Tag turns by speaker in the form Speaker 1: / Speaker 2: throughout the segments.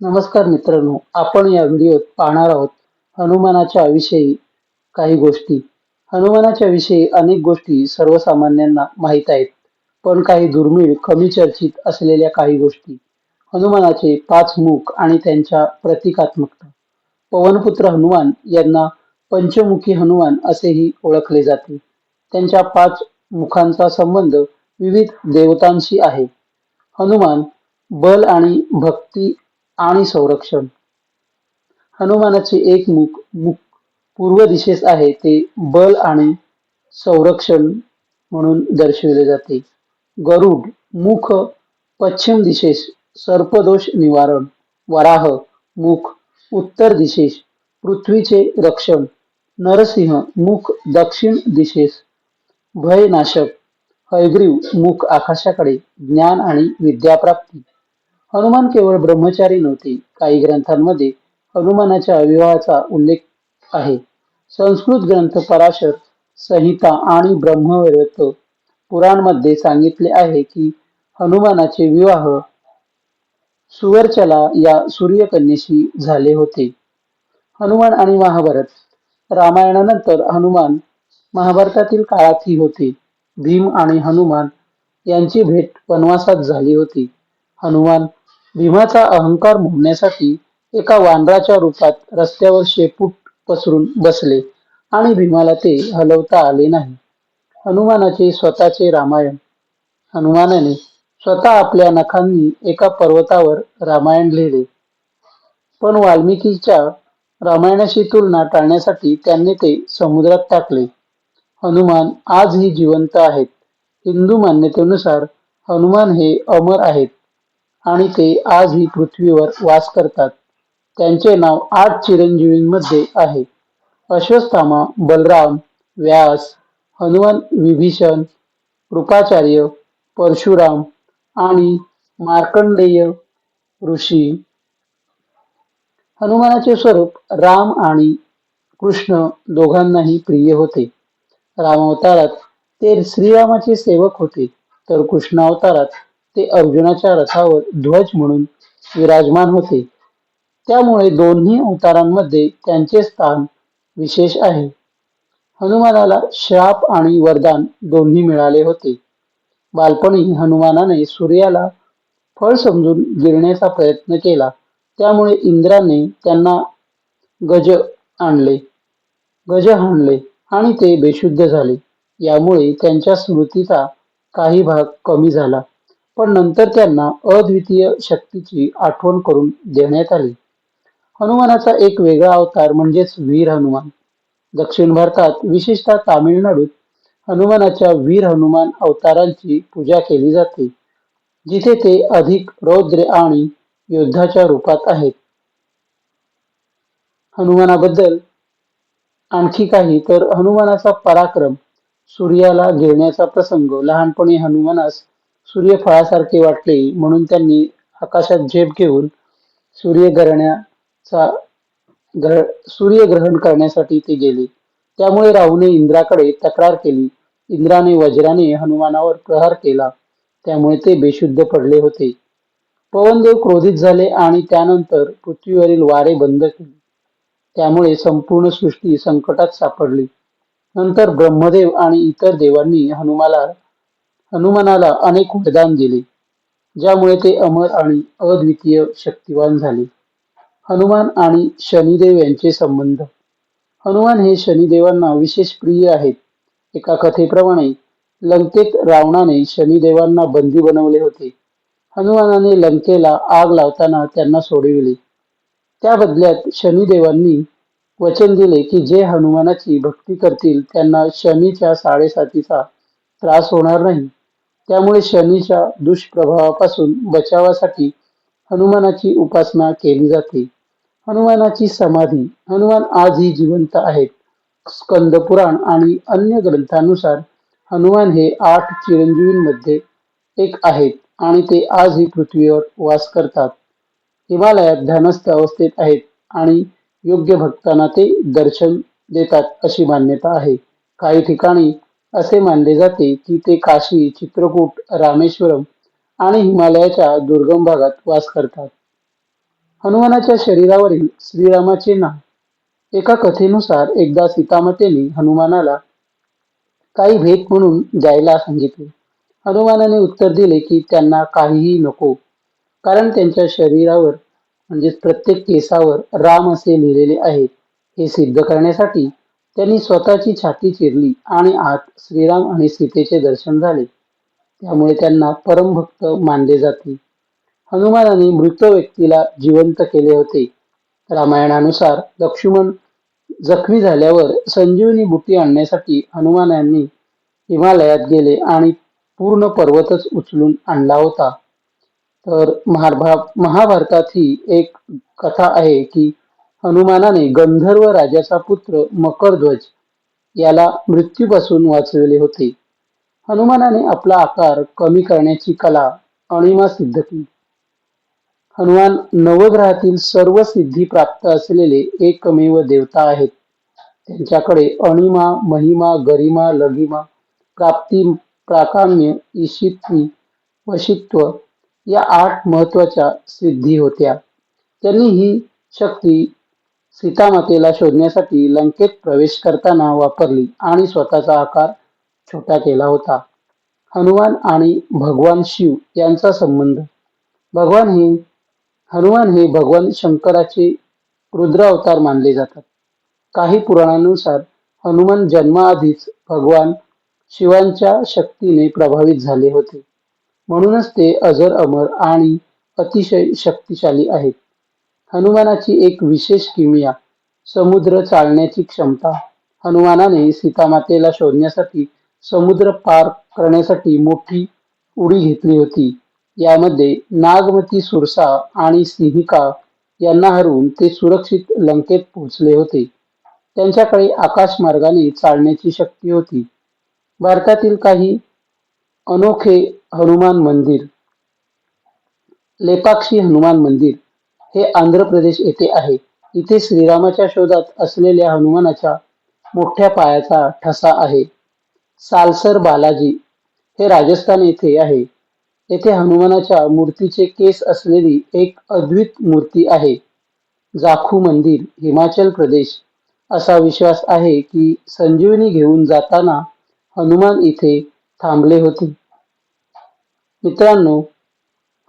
Speaker 1: नमस्कार मित्रांनो आपण या व्हिडिओत पाहणार आहोत हनुमानाच्या विषयी काही गोष्टी. हनुमानाच्या विषयी अनेक गोष्टी सर्वसामान्यांना माहीत आहेत पण काही दुर्मिळ कमी चर्चित असलेल्या काही गोष्टी. हनुमानाचे पाच मुख आणि त्यांच्या प्रतिकात्मकता. पवनपुत्र हनुमान यांना पंचमुखी हनुमान असेही ओळखले जाते. त्यांच्या पाच मुखांचा संबंध विविध देवतांशी आहे. हनुमान बल आणि भक्ती आणि संरक्षण. हनुमानाचे एक मुख मुख पूर्व दिशेस आहे ते बल आणि संरक्षण म्हणून दर्शविले जाते. गरुड मुख पश्चिम दिशेस सर्पदोष निवारण वराह मुख उत्तर दिशेस पृथ्वीचे रक्षण नरसिंह मुख दक्षिण दिशेस भयनाशक हयग्रीव मुख आकाशाकडे ज्ञान आणि विद्याप्राप्ती. हनुमान केवळ ब्रह्मचारी नव्हते काही ग्रंथांमध्ये हनुमानाच्या विवाहाचा उल्लेख आहे. संस्कृत ग्रंथ पराशर संहिता आणि ब्रह्मव्रत पुराणमध्ये सांगितले आहे की हनुमानाचे विवाह सुवर्चला या सूर्यकन्येशी झाले होते. हनुमान आणि महाभारत रामायणानंतर हनुमान महाभारतातील काळातही होते. भीम आणि हनुमान यांची भेट वनवासात झाली होती. हनुमान भीमाचा अहंकार मोडण्यासाठी एका वानराच्या रूपात रस्त्यावर शेपूट पसरून बसले आणि भीमाला ते हलवता आले नाही. हनुमानाचे स्वतःचे रामायण. हनुमानाने स्वतः आपल्या नखांनी एका पर्वतावर रामायण लिहिले. पण वाल्मिकीच्या रामायणाशी तुलना टाळण्यासाठी त्यांनी ते समुद्रात टाकले. हनुमान आजही जिवंत आहेत. हिंदू मान्यतेनुसार हनुमान हे अमर आहेत. आणि ते आजही पृथ्वीवर वास करतात. त्यांचे नाव आठ चिरंजीवींमध्ये आहे. अश्वत्थामा बलराम व्यास हनुमान विभीषण कृपाचार्य परशुराम आणि मार्कंडेय ऋषी. हनुमानाचे स्वरूप राम आणि कृष्ण दोघांनाही प्रिय होते. रामावतारात ते श्रीरामाचे सेवक होते तर कृष्णावतारात ते अर्जुनाच्या रथावर ध्वज म्हणून विराजमान होते. त्यामुळे दोन्ही अवतारांमध्ये त्यांचे स्थान विशेष आहे. हनुमानाला श्राप आणि वरदान दोन्ही मिळाले होते. बालपणी हनुमानाने सूर्याला फळ समजून गिरण्याचा प्रयत्न केला. त्यामुळे इंद्राने त्यांना गज आणले. गज हाणले आणि ते बेशुद्ध झाले. यामुळे त्यांच्या स्मृतीचा काही भाग कमी झाला. पण नंतर त्यांना अद्वितीय शक्तीची आठवण करून देण्यात आली. हनुमानाचा एक वेगळा अवतार म्हणजेच वीर हनुमान. दक्षिण भारतात विशेषतः तामिळनाडूत हनुमानाच्या वीर हनुमान अवतारांची पूजा केली जाते जिथे ते अधिक रौद्र आणि योद्धाच्या रूपात आहेत. हनुमानाबद्दल आणखी काही तर हनुमानाचा पराक्रम सूर्याला घेण्याचा प्रसंग. लहानपणी हनुमानास सूर्यफळासारखे वाटले म्हणून त्यांनी आकाशात झेप घेऊन सूर्यग्रहणाचा ग्रह सूर्यग्रहण करण्यासाठी ते गेले. त्यामुळे राहूने इंद्राकडे तक्रार केली. इंद्राने वज्राने हनुमानावर प्रहार केला. त्यामुळे ते बेशुद्ध पडले होते. पवनदेव क्रोधित झाले आणि त्यानंतर पृथ्वीवरील वारे बंद केले. त्यामुळे संपूर्ण सृष्टी संकटात सापडली. नंतर ब्रह्मदेव आणि इतर देवांनी हनुमाला हनुमानाला अनेक वरदान दिले ज्यामुळे ते अमर आणि अद्वितीय शक्तिवान झाले. हनुमान आणि शनिदेव यांचे संबंध. हनुमान हे शनिदेवांना विशेष प्रिय आहेत. एका कथेप्रमाणे लंकेत रावणाने शनिदेवांना बंदी बनवले होते. हनुमानाने लंकेला आग लावताना त्यांना सोडविले. त्या बदल्यात शनिदेवांनी वचन दिले की जे हनुमानाची भक्ती करतील त्यांना शनीच्या साडेसातीचा त्रास होणार नाही. त्यामुळे शनीच्या दुष्प्रभावापासून बचावासाठी हनुमानाची उपासना केली जाते. हनुमानाची समाधी हनुमान आजही जिवंत आहेत. स्कंद पुराण आणि अन्य ग्रंथानुसार हनुमान हे आठ चिरंजीवींमध्ये एक आहेत आणि ते आजही पृथ्वीवर वास करतात. हिमालयात ध्यानस्थ अवस्थेत आहेत आणि योग्य भक्तांना ते दर्शन देतात अशी मान्यता आहे. काही ठिकाणी असे मानले जाते की ते काशी चित्रकूट रामेश्वरम आणि हिमालयाच्या दुर्गम भागात वास करतात. हनुमानाच्या शरीरावरील श्रीरामाचे नाव एका कथेनुसार एकदा सीतामातेने हनुमानाला काही भेट म्हणून द्यायला सांगितले. हनुमानाने उत्तर दिले की त्यांना काहीही नको कारण त्यांच्या शरीरावर म्हणजेच प्रत्येक केसावर राम असे लिहिलेले आहे हे सिद्ध करण्यासाठी त्यांनी स्वतःची छाती चिरली आणि आत श्रीराम आणि सीतेचे दर्शन झाले. त्यामुळे त्यांना परमभक्त मानले जाते. हनुमानाने मृत व्यक्तीला जिवंत केले होते. रामायणानुसार लक्ष्मण जखमी झाल्यावर संजीवनी बुटी आणण्यासाठी हनुमानांनी हिमालयात गेले आणि पूर्ण पर्वतच उचलून आणला होता. तर महाभा महाभारतात ही एक कथा आहे की हनुमानाने गंधर्व राजाचा पुत्र मकरध्वज याला मृत्यूपासून वाचविले होते. हनुमानाने आपला आकार कमी करण्याची कला अणिमा सिद्ध केली. हनुमान नवग्रहातील सर्व सिद्धी प्राप्त असलेले एकमेव देवता आहेत. त्यांच्याकडे अणिमा महिमा गरिमा लगिमा प्राप्ती प्राकाम्य ईशित्वी वशित्व या आठ महत्त्वाच्या सिद्धी होत्या. त्यांनी ही शक्ती सीतामातेला शोधण्यासाठी लंकेत प्रवेश करताना वापरली आणि स्वतःचा आकार छोटा केला होता. हनुमान आणि भगवान शिव यांचा संबंध. भगवान हे हनुमान हे भगवान शंकराचे रुद्रावतार मानले जातात. काही पुराणांनुसार हनुमान जन्माआधीच भगवान शिवांच्या शक्तीने प्रभावित झाले होते. म्हणूनच ते अजर अमर आणि अतिशय शक्तिशाली आहेत. हनुमानाची एक विशेष किमया समुद्र चालण्याची क्षमता. हनुमानाने सीतामातेला शोधण्यासाठी समुद्र पार करण्यासाठी मोठी उडी घेतली होती. यामध्ये नागमती सुरसा आणि सिंहिका यांना हरवून ते सुरक्षित लंकेत पोहोचले होते. त्यांच्याकडे आकाशमार्गाने चालण्याची शक्ती होती. भारतातील काही अनोखे हनुमान मंदिर लेपाक्षी हनुमान मंदिर हे आंध्र प्रदेश येथे आहे. इथे श्रीरामाच्या शोधात असलेल्या हनुमानाच्या मोठ्या पायाचा ठसा आहे. सालसर बालाजी हे राजस्थान येथे आहे. येथे हनुमानाच्या मूर्तीचे केस असलेली एक अद्वित मूर्ती आहे. जाखू मंदिर हिमाचल प्रदेश असा विश्वास आहे की संजीवनी घेऊन जाताना हनुमान इथे थांबले होते. मित्रांनो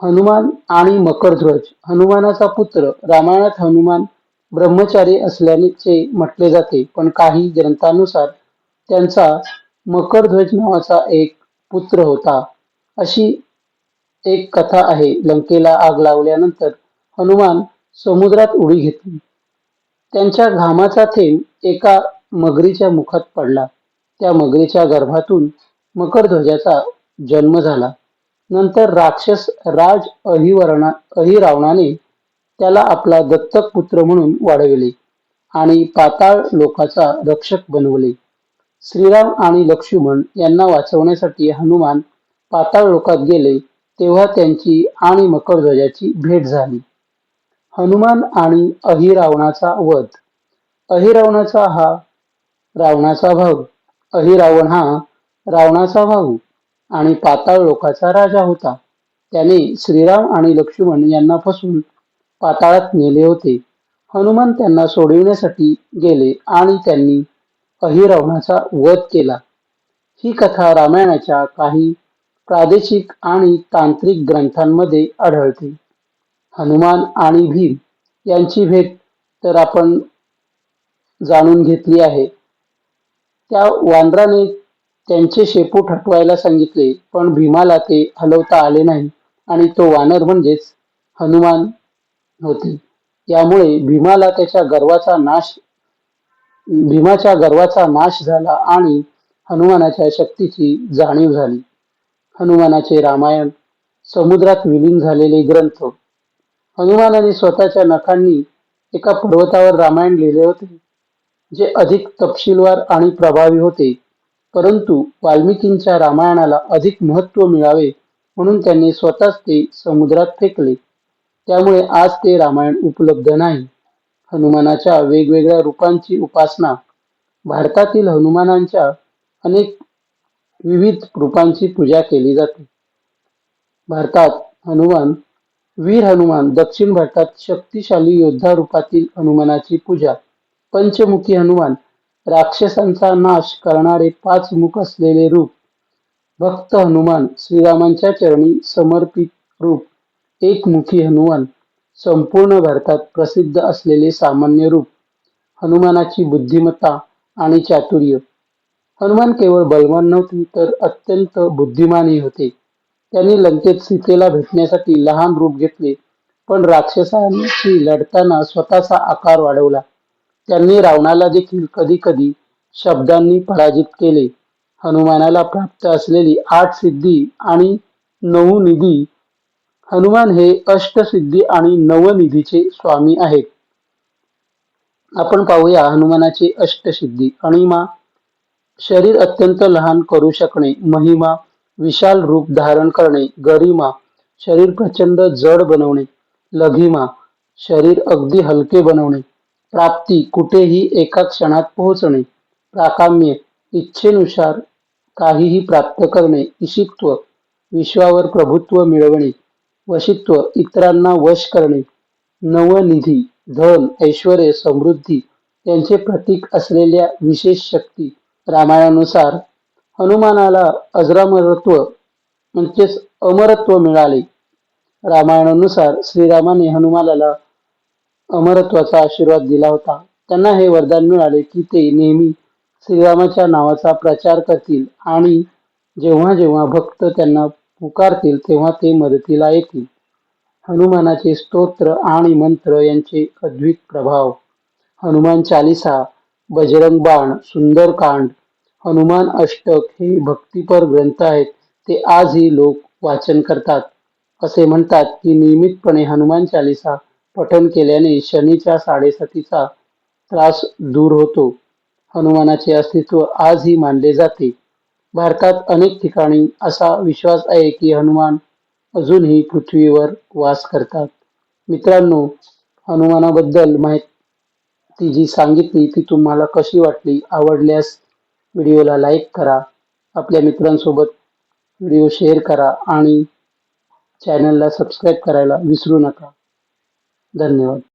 Speaker 1: हनुमान आणि मकरध्वज. हनुमानाचा पुत्र रामायणात हनुमान ब्रह्मचारी असल्याचे म्हटले जाते पण काही ग्रंथानुसार त्यांचा मकरध्वज नावाचा एक पुत्र होता. अशी एक कथा आहे. लंकेला आग लावल्यानंतर हनुमान समुद्रात उडी घेतली. त्यांच्या घामाचा थेंब एका मगरीच्या मुखात पडला. त्या मगरीच्या गर्भातून मकरध्वजाचा जन्म झाला. नंतर राक्षस राज अहिवरणा अहिरावणाने त्याला आपला दत्तक पुत्र म्हणून वाढविले आणि पाताळ लोकाचा रक्षक बनवले. श्रीराम आणि लक्ष्मण यांना वाचवण्यासाठी हनुमान पाताळ लोकात गेले तेव्हा त्यांची आणि मकरध्वजाची भेट झाली. हनुमान आणि अहिरावणाचा वध. अहिरावणाचा हा रावणाचा भाऊ. अहिरावण हा रावणाचा भाऊ. आणि पाताळ लोकाचा राजा होता. त्याने श्रीराम आणि लक्ष्मण यांना फसून पाताळात नेले होते. हनुमान त्यांना सोडविण्यासाठी गेले आणि त्यांनी अहिरावणाचा वध केला. ही कथा रामायणाच्या काही प्रादेशिक आणि तांत्रिक ग्रंथांमध्ये आढळते. हनुमान आणि भीम यांची भेट तर आपण जाणून घेतली आहे. त्या वानराने त्यांचे शेपूट हटवायला सांगितले पण भीमाला ते हलवता आले नाही. आणि तो वानर म्हणजेच हनुमान होते. यामुळे भीमाला त्याच्या गर्वाचा नाश भीमाच्या गर्वाचा नाश झाला आणि हनुमानाच्या शक्तीची जाणीव झाली. हनुमानाचे रामायण समुद्रात विलीन झालेले ग्रंथ. हनुमानाने स्वतःच्या नखांनी एका पर्वतावर रामायण लिहिले होते जे अधिक तपशीलवार आणि प्रभावी होते. परंतु वाल्मिकींच्या रामायणाला अधिक महत्त्व मिळावे म्हणून त्यांनी स्वतःच ते समुद्रात फेकले. त्यामुळे आज ते रामायण उपलब्ध नाही. हनुमानाच्या वेगवेगळ्या रूपांची उपासना भारतातील हनुमानांच्या अनेक विविध रूपांची पूजा केली जाते. भारतात हनुमान वीर हनुमान दक्षिण भारतात शक्तिशाली योद्धा रूपातील हनुमानाची पूजा पंचमुखी हनुमान राक्षसांचा नाश करणारे पाच मुख असलेले रूप. भक्त हनुमान श्रीरामांच्या चरणी समर्पित रूप. एकमुखी हनुमान संपूर्ण भारतात प्रसिद्ध असलेले सामान्य रूप. हनुमानाची बुद्धिमत्ता आणि चातुर्य. हनुमान केवळ बलवान नव्हते तर अत्यंत बुद्धिमानही होते. त्यांनी लंकेत सीतेला भेटण्यासाठी लहान रूप घेतले पण राक्षसांशी लढताना स्वतःचा आकार वाढवला. त्यांनी रावणाला देखील कधी कधी शब्दांनी पराजित केले. हनुमानाला प्राप्त असलेली आठ सिद्धी आणि नऊ निधी हनुमान हे अष्टसिद्धी आणि नवनिधीचे स्वामी आहेत. आपण पाहूया हनुमानाची अष्टसिद्धी अणिमा शरीर अत्यंत लहान करू शकणे. महिमा विशाल रूप धारण करणे. गरिमा शरीर प्रचंड जड बनवणे. लघिमा शरीर अगदी हलके बनवणे. प्राप्ती कुठेही एका क्षणात पोहोचणे प्राकाम्य इच्छेनुसार काहीही प्राप्त करणे इशित्व विश्वावर प्रभुत्व मिळवणे वशित्व इतरांना वश करणे नवनिधी धन ऐश्वर समृद्धी यांचे प्रतीक असलेल्या विशेष शक्ती रामायणानुसार हनुमानाला अजरामरत्व म्हणजेच अमरत्व मिळाले. रामायणानुसार श्रीरामाने हनुमानाला अमरत्वाचा आशीर्वाद दिला होता. त्यांना हे वरदान मिळाले की ते नेहमी श्रीरामाच्या नावाचा प्रचार करतील आणि जेव्हा जेव्हा भक्त त्यांना पुकारतील तेव्हा ते मदतीला येतील. हनुमानाचे स्तोत्र आणि मंत्र यांचे अद्वित प्रभाव. हनुमान चालिसा बजरंग बाण सुंदरकांड हनुमान अष्टक हे भक्तिपर ग्रंथ आहेत. ते आजही लोक वाचन करतात. असे म्हणतात की नियमितपणे हनुमान चालिसा पठन केल्याने शनीच्या साडेसातीचा त्रास दूर होतो. हनुमानाचे अस्तित्व आजही मानले जाते. भारतात अनेक ठिकाणी असा विश्वास आहे की हनुमान अजूनही पृथ्वीवर वास करतात. मित्रांनो हनुमानाबद्दल माहिती जी सांगितली ती तुम्हाला कशी वाटली आवडल्यास व्हिडिओला लाईक करा आपल्या मित्रांसोबत व्हिडिओ शेअर करा आणि चॅनलला सबस्क्राईब करायला विसरू नका. धन्यवाद.